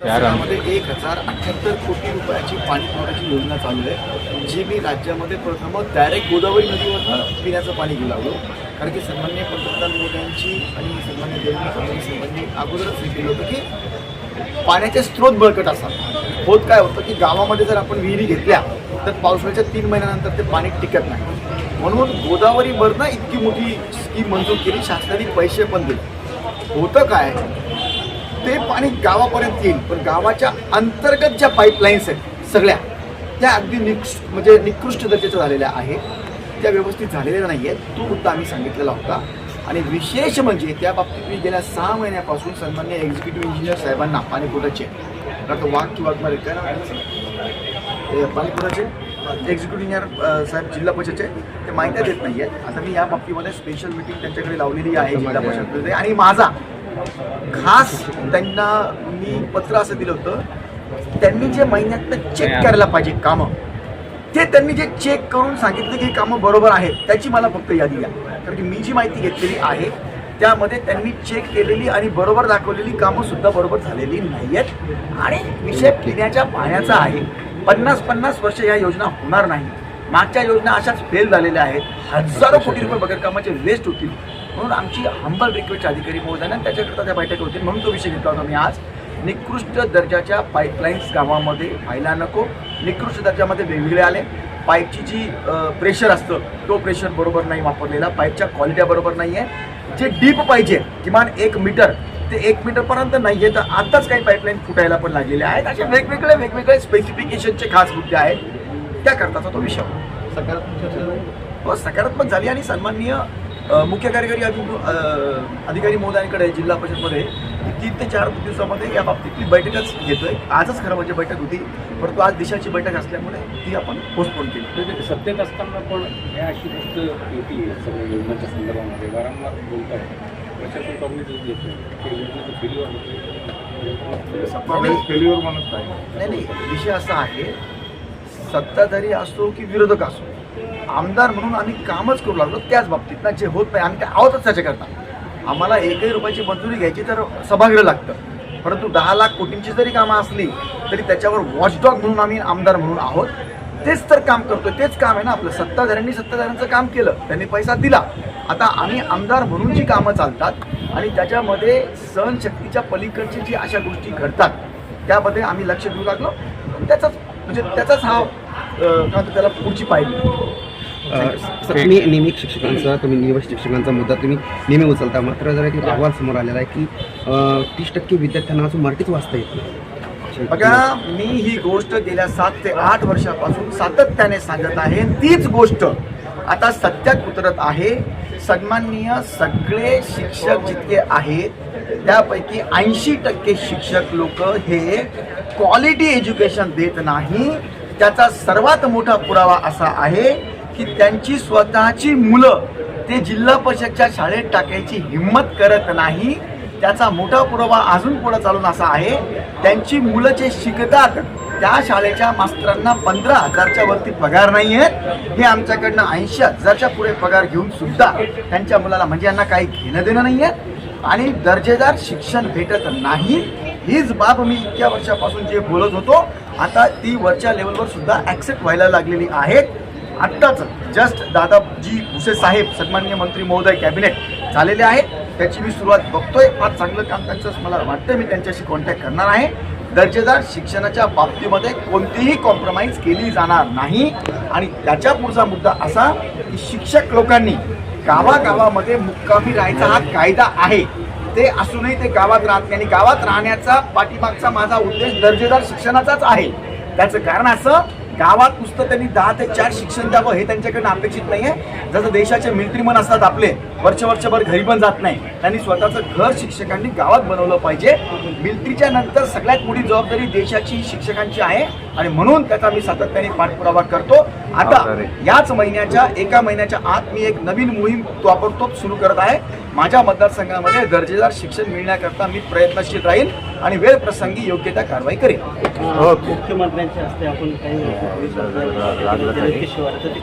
शहरामध्ये एक हजार अठ्याहत्तर कोटी रुपयाची पाणी पुरवठ्याची योजना चालू आहे जी मी राज्यामध्ये प्रथम डायरेक्ट गोदावरी नदीवरनं पिण्याचं पाणी घेऊ लागलो. कारण की सन्मान्य पंतप्रधान मोदयांची आणि सन्मान्य देवेंद्र फडणवीस अगोदरच हे केलं होतं की पाण्याचे स्रोत बळकट असतात होत काय होतं की गावामध्ये जर आपण विहिरी घेतल्या तर पावसाळ्याच्या तीन महिन्यानंतर ते पाणी टिकत नाही. म्हणून गोदावरीवरनं इतकी मोठी स्कीम मंजूर केली शासनाने पैसे पण दिले. होतं काय? ते पाणी गावापर्यंत येईल. पण गावाच्या अंतर्गत ज्या पाईपलाईन्स आहेत सगळ्या त्या अगदी निकृष्ट म्हणजे निकृष्ट दर्जाच्या झालेल्या आहेत. त्या व्यवस्थित झालेल्या नाही आहेत तो मुद्दा आम्ही सांगितलेला होता. आणि विशेष म्हणजे त्या बाबतीत मी गेल्या सहा महिन्यापासून सन्मान्य एक्झिक्युटिव्ह इंजिनियर साहेबांना पाणीपुराचे डॉक्टर वाघ किंवा मला काय नाव पाणीपुराचे एक्झिक्युटिव्ह इंजिनियर साहेब जिल्हा परिषदचे ते माहिती देत नाही आहेत आता मी या बाबतीमध्ये स्पेशल मिटिंग त्यांच्याकडे लावलेली आहे जिल्हा परिषदमध्ये आणि माझा खास त्यांना मी पत्र असं दिलं होतं त्यांनी जे महिन्यातनं चेक करायला पाहिजे कामं ते त्यांनी जे चेक करून सांगितलं की कामं बरोबर आहेत त्याची मला फक्त यादी द्या. कारण की मी जी माहिती घेतलेली आहे त्यामध्ये त्यांनी चेक केलेली आणि बरोबर दाखवलेली कामं सुद्धा बरोबर झालेली नाही आहेत आणि विषय पिण्याच्या पाण्याचा आहे. पन्नास पन्नास वर्ष या योजना होणार नाही. मागच्या योजना अशाच फेल झालेल्या आहेत. हजारो कोटी रुपये बगैर कामाचे वेस्ट होतील. म्हणून आमची हंबल रिक्वेस्ट अधिकारी महोदयांना त्याच्याकरता त्या बैठक होतील म्हणून तो विषय घेतला होता मी आज. निकृष्ट दर्जाच्या पाईपलाईन्स गावामध्ये व्हायला नको. निकृष्ट दर्जामध्ये वेगवेगळे आले. पाईपची जी प्रेशर असतं तो प्रेशर बरोबर नाही वापरलेला. पाईपच्या क्वालिट्या बरोबर नाही आहे जे डीप पाहिजे किमान एक मीटर ते एक मीटरपर्यंत नाही आहे तर आताच काही पाईपलाईन फुटायला पण लागलेले आहेत. असे वेगवेगळे वेगवेगळे स्पेसिफिकेशनचे खास मुद्दे आहेत. त्याकरताचा तो विषय होता. हो सकारात्मक झाली आणि सन्माननीय मुख्य कार्यकारी अधिकारी महोदयांकडे जिल्हा परिषदमध्ये तीन ते चार दिवसामध्ये या बाबतीतली बैठकच घेतोय. आजच खरं म्हणजे बैठक होती परंतु आज दिशाची बैठक असल्यामुळे ती आपण पोस्टपोन केली. म्हणजे सत्तेत असताना पण हे अशी गोष्ट होती सगळ्या योजनांच्या संदर्भामध्ये. वारंवार बोलत आहे प्रशासन ते योजनेचं फेल्युअर फेल्युअर म्हणत नाही. नाही नाही. विषय असा आहे सत्ताधारी असो की विरोधक असो आमदार म्हणून आम्ही कामच करू लागलो त्याच बाबतीत. ना जे होत नाही आम्ही ते आहोतच त्याच्याकरता आम्हाला एकही रुपयाची मंजुरी घ्यायची तर सभागृह लागतं. परंतु दहा लाख कोटींची जरी कामं असली तरी त्याच्यावर वॉचडॉग म्हणून आम्ही आमदार म्हणून आहोत. तेच तर काम करतोय. तेच काम आहे ना आपलं सत्ताधाऱ्यांनी सत्ताधाऱ्यांचं काम केलं. त्यांनी पैसा दिला. आता आम्ही आमदार म्हणून जी कामं चालतात आणि त्याच्यामध्ये सहनशक्तीच्या पलीकडची जी अशा गोष्टी घडतात त्यामध्ये आम्ही लक्ष देऊ लागलो. त्याचाच म्हणजे त्याचाच हा त्याला पुढची पाहिली तुम्ही नेहमी शिक्षकांचा तुम्ही नियमित शिक्षकांचा मुद्दा तुम्ही नेहमी उचलता. मात्र जरा एक अहवाल समोर आलेला आहे की तीस टक्के विद्यार्थ्यांना अजून मराठीच वाचता येत नाही. बघा मी ही गोष्ट गेल्या सात ते आठ वर्षापासून सातत्याने सांगत आहे. तीच गोष्ट आता सत्यात उतरत आहे. सन्माननीय सगळे शिक्षक जितके आहेत त्यापैकी ऐंशी टक्के शिक्षक लोक हे क्वालिटी एज्युकेशन देत नाही. त्याचा सर्वात मोठा पुरावा असा आहे की त्यांची स्वतःची मुलं ते जिल्हा परिषदच्या शाळेत टाकायची हिंमत करत नाही. त्याचा मोठा पुरावा अजून पुढे चालून असा आहे. त्यांची मुलं जे शिकतात त्या शाळेच्या मास्तरांना पंधरा हजारच्या वरती पगार नाही आहेत. हे आमच्याकडनं ऐंशी हजारच्या पुढे पगार घेऊन सुद्धा त्यांच्या मुलाला म्हणजे यांना काही घेणं देणं नाही आहे आणि दर्जेदार शिक्षण भेटत नाही. हीच बाब मी इतक्या वर्षापासून जे बोलत होतो आता ती वरच्या लेवलवर सुद्धा ॲक्सेप्ट व्हायला लागलेली आहेत. आत्ताच जस्ट दादाजी भुसे साहेब सन्मान्य मंत्री महोदय कॅबिनेट झालेले आहेत. त्याची मी सुरुवात बघतोय. फार चांगलं काम त्यांचं मला वाटतं मी त्यांच्याशी कॉन्टॅक्ट करणार आहे. दर्जेदार शिक्षणाच्या बाबतीमध्ये कोणतीही कॉम्प्रोमाइज केली जाणार नाही. आणि त्याच्या पुढचा मुद्दा असा की शिक्षक लोकांनी गावागावामध्ये मुक्कामी राहायचा हा कायदा आहे. ते असूनही ते गावात राहत नाही. आणि गावात राहण्याचा पाठीमागचा माझा उद्देश दर्जेदार शिक्षणाचाच आहे. त्याचं कारण असं गावात नुसतं त्यांनी दहा ते चार शिक्षण द्यावं हे त्यांच्याकडनं अपेक्षित नाही आहे जसं देशाचे मिलिटरीमन असतात आपले वर्ष वर्षभर घरी पण जात नाही. त्यांनी स्वतःचं घर शिक्षकांनी गावात बनवलं पाहिजे. मिलिटरीच्या नंतर सगळ्यात मोठी जबाबदारी देशाची शिक्षकांची आहे. आणि म्हणून त्याचा मी सातत्याने पाठपुरावा करतो. आता याच महिन्याच्या एका महिन्याच्या आत मी एक नवीन मोहीम ताबडतोब सुरू करत आहे. माझ्या मतदारसंघामध्ये दर्जेदार शिक्षण मिळण्याकरता मी प्रयत्नशील राहील आणि वेळ प्रसंगी योग्य त्या कारवाई करेन मुख्यमंत्र्यांच्या हस्ते आपण काही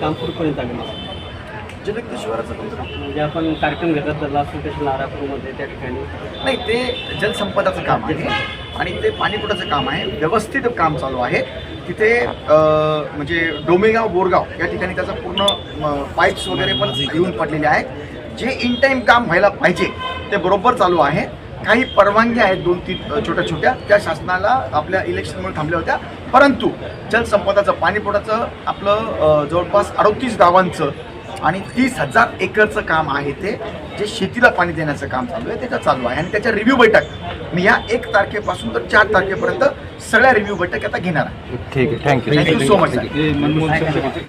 काम कुठपर्यंत आलेलं जलयुक्त शिवाराचं काम म्हणजे आपण कार्यक्रम घेतात लास्ट स्टेशन आरापूरमध्ये त्या ठिकाणी? नाही ते जलसंपदाचं काम आहे आणि ते पाणीपुराचं काम आहे. व्यवस्थित काम चालू आहे. तिथे म्हणजे डोमेगाव बोरगाव या ठिकाणी त्याचा पूर्ण पाईप्स वगैरे पण येऊन पडलेले आहेत. जे इन टाईम काम व्हायला पाहिजे ते बरोबर चालू आहे. काही परवानग्या आहेत दोन तीन छोट्या छोट्या त्या शासनाला आपल्या इलेक्शनमुळे थांबल्या होत्या. परंतु जलसंपदाचं पाणीपुराचं आपलं जवळपास अडतीस गावांचं आणि तीस हजार एकरचं काम आहे ते जे शेतीला पाणी देण्याचं काम चालू आहे त्याचं चालू आहे. आणि त्याच्या रिव्ह्यू बैठक मी या एक तारखेपासून तर चार तारखेपर्यंत सगळ्या रिव्ह्यू बैठक आता घेणार आहे. ठीक आहे थँक्यू थँक्यू सो मच